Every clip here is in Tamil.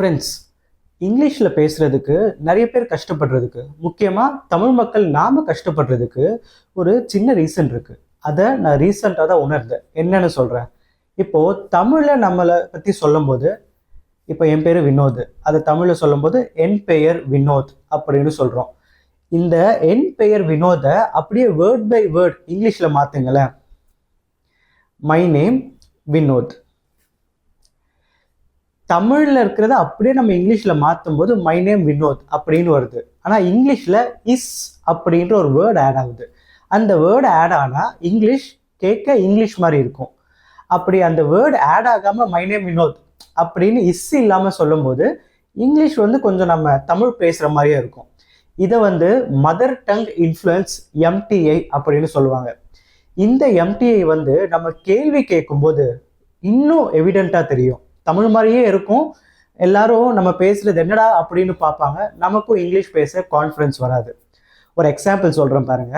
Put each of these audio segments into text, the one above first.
ஃப்ரெண்ட்ஸ் இங்கிலீஷில் பேசுகிறதுக்கு நிறைய பேர் கஷ்டப்படுறதுக்கு முக்கியமாக தமிழ் மக்கள் நாம் கஷ்டப்படுறதுக்கு ஒரு சின்ன ரீசன் இருக்குது அதை நான் ரீசண்டாக தான் உணர்ந்தேன். என்னன்னு சொல்கிறேன் இப்போது தமிழில் நம்மளை பற்றி சொல்லும்போது இப்போ என் பேர் வினோத். அதை தமிழில் சொல்லும்போது என் பெயர் வினோத் அப்படின்னு சொல்கிறோம் இந்த என் பெயர் வினோதை அப்படியே வேர்ட் பை வேர்ட் இங்கிலீஷில் மாற்றுங்களேன் மை நேம் வினோத். தமிழில் இருக்கிறத அப்படியே நம்ம இங்கிலீஷில் மாற்றும் போது மை நேம் வினோத் அப்படின்னு வருது. ஆனால் இங்கிலீஷில் இஸ் அப்படின்ற ஒரு வேர்டு ஆட் ஆகுது. அந்த வேர்டு ஆட் ஆனால் இங்கிலீஷ் கேட்க இங்கிலீஷ் மாதிரி இருக்கும். அப்படி அந்த வேர்டு ஆட் ஆகாமல் மை நேம் வினோத் அப்படின்னு இஸ் இல்லாமல் சொல்லும்போது இங்கிலீஷ் வந்து கொஞ்சம் நம்ம தமிழ் பேசுகிற மாதிரியே இருக்கும். இதை வந்து மதர் டங் இன்ஃப்ளூயன்ஸ் எம்டிஐ அப்படின்னு சொல்லுவாங்க. இந்த எம்டிஐ வந்து நம்ம கேள்வி கேட்கும்போது இன்னும் எவிடெண்ட்டாக தெரியும். தமிழ் மாதிரியே இருக்கும். எல்லாரும் நம்ம பேசுறது என்னடா அப்படின்னு பார்ப்பாங்க. நமக்கும் இங்கிலீஷ் பேச கான்ஃபிடன்ஸ் வராது. ஒரு எக்ஸாம்பிள் சொல்கிறேன் பாருங்க.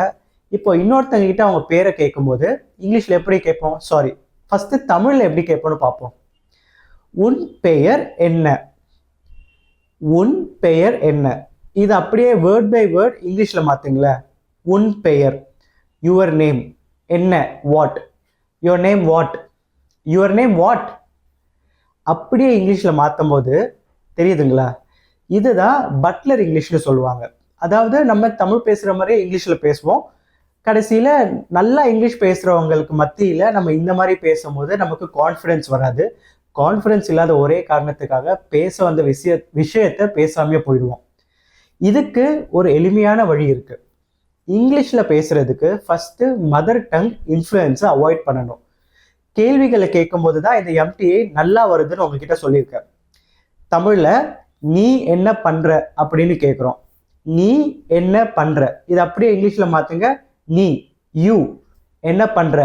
இப்போ இன்னொருத்தங்க கிட்ட அவங்க பேரை கேட்கும்போது இங்கிலீஷில் எப்படி கேட்போம்? சாரி ஃபஸ்ட்டு தமிழில் எப்படி கேட்போம்னு பார்ப்போம். உன் பெயர் என்ன? உன் பெயர் என்ன? இது அப்படியே வேர்ட் பை வேர்ட் இங்கிலீஷில் மாற்றுங்களேன் உன் பெயர். யுவர் நேம் என்ன? What your name what your name what அப்படியே இங்கிலீஷில் மாற்றும் போது தெரியுதுங்களா? இதுதான் பட்லர் இங்கிலீஷ்னு சொல்லுவாங்க. அதாவது நம்ம தமிழ் பேசுகிற மாதிரியே இங்கிலீஷில் பேசுவோம். கடைசியில் நல்லா இங்கிலீஷ் பேசுகிறவங்களுக்கு மத்தியில் நம்ம இந்த மாதிரி பேசும்போது நமக்கு கான்ஃபிடென்ஸ் வராது. கான்ஃபிடென்ஸ் இல்லாத ஒரே காரணத்துக்காக பேச வந்த விஷய விஷயத்தை பேசாமையே போயிடுவோம். இதுக்கு ஒரு எளிமையான வழி இருக்குது இங்கிலீஷில் பேசுகிறதுக்கு ஃபஸ்ட்டு மதர் டங் இன்ஃப்ளூயன்ஸை அவாய்ட் பண்ணணும். கேள்விகளை கேட்கும்போது தான் இந்த எம்டிஐ நல்லா வருதுன்னு உங்ககிட்ட சொல்லியிருக்கேன் தமிழில் நீ என்ன பண்ணுற அப்படின்னு கேட்குறோம். நீ என்ன பண்ணுற இது அப்படியே இங்கிலீஷில் மாற்றுங்க நீ யூ என்ன பண்ணுற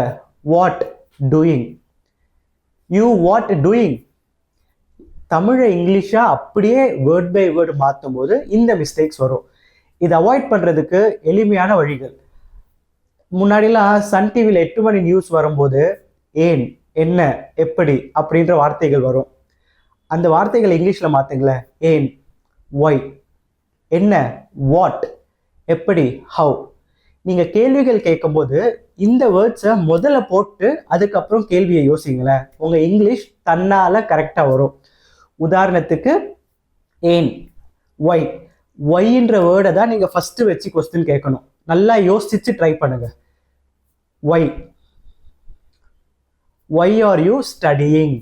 what doing you what doing தமிழை இங்கிலீஷாக அப்படியே வேர்ட் பை வேர்டு மாற்றும் போது இந்த மிஸ்டேக்ஸ் வரும். இதை அவாய்ட் பண்ணுறதுக்கு எளிமையான வழிகள். முன்னாடிலாம் சன் டிவியில் எட்டு மணி நியூஸ் வரும்போது ஏன் என்ன எப்படி அப்படின்ற வார்த்தைகள் வரும். அந்த வார்த்தைகள் இங்கிலீஷில் மாற்றுங்களேன் ஏன் ஒய் என்ன வாட் எப்படி ஹவு நீங்கள் கேள்விகள் கேட்கும்போது இந்த வேர்ட்ஸை முதல்ல போட்டு அதுக்கப்புறம் கேள்வியை யோசிங்களேன். உங்கள் இங்கிலீஷ் தன்னால் கரெக்டாக வரும். உதாரணத்துக்கு ஏன் ஒய் ஒய்ன்ற வேர்டை தான் நீங்கள் ஃபஸ்ட்டு வச்சு கொஸ்டின் கேட்கணும். நல்லா யோசிச்சு ட்ரை பண்ணுங்க. Why why are you studying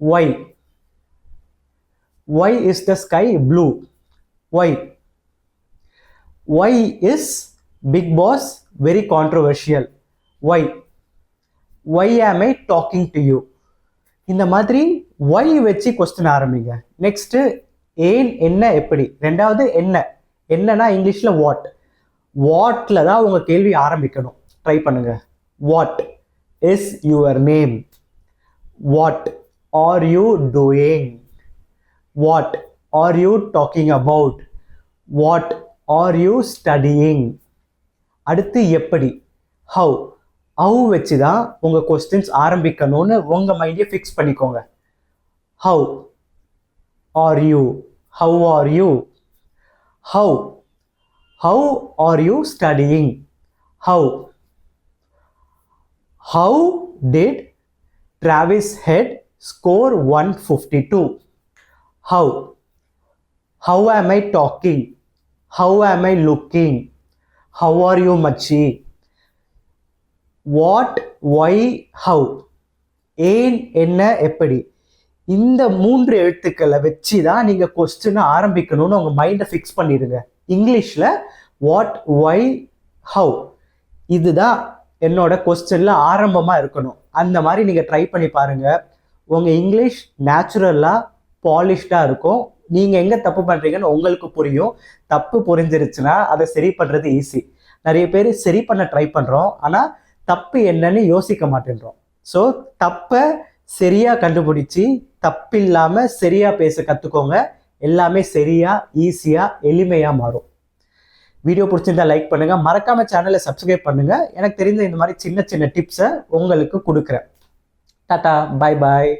why why is the sky blue why why is Big Boss very controversial why why am I talking to you இந்த மாதிரி ஒய் வச்சு கொஸ்டின் ஆரம்பிங்க. நெக்ஸ்ட்டு ஏன் என்ன எப்படி? ரெண்டாவது என்ன? என்னன்னா இங்கிலீஷில் வாட் வாட்டில் தான் உங்கள் கேள்வி ஆரம்பிக்கணும். ட்ரை பண்ணுங்கள் what is your name what are you doing what are you talking about what are you studying அடுத்து எப்படி? ஹவு ஹவு வச்சு தான் உங்கள் கொஸ்டின்ஸ் ஆரம்பிக்கணும்னு உங்கள் மைண்டே ஃபிக்ஸ் பண்ணிக்கோங்க. How are you how are you how how are you studying how how did Travis Head score one fifty two how how am I talking how am I looking how are you மச்சி வாட் ஒய் ஹவு ஏன் என்ன எப்படி? இந்த மூன்று எழுத்துக்களை வச்சு தான் நீங்கள் கொஸ்டினை ஆரம்பிக்கணும்னு உங்கள் மைண்டை ஃபிக்ஸ் பண்ணிடுங்க. இங்கிலீஷில் வாட் ஒய் ஹவு இதுதான் என்னோட கொஸ்டின்ல ஆரம்பமாக இருக்கணும். அந்த மாதிரி நீங்கள் ட்ரை பண்ணி பாருங்கள் உங்கள் இங்கிலீஷ் நேச்சுரலாக பாலிஷ்டாக இருக்கும். நீங்கள் எங்கே தப்பு பண்ணுறீங்கன்னு உங்களுக்கு புரியும். தப்பு புரிஞ்சிருச்சுன்னா அதை சரி பண்ணுறது ஈஸி நிறைய பேர் சரி பண்ண ட்ரை பண்ணுறோம் ஆனால் தப்பு என்னன்னு யோசிக்க மாட்டேன்றோம். ஸோ தப்பை சரியாக கண்டுபிடிச்சி தப்பில்லாமல் சரியாக பேச கற்றுக்கோங்க எல்லாமே சரியாக ஈஸியாக எளிமையாக மாறும். வீடியோ பிடிச்சிருந்தா லைக் பண்ணுங்கள் மறக்காமல் சேனலை சப்ஸ்கிரைப் பண்ணுங்கள் எனக்கு தெரிந்த இந்த மாதிரி சின்ன சின்ன டிப்ஸை உங்களுக்கு கொடுக்குறேன். டாட்டா பாய் பாய்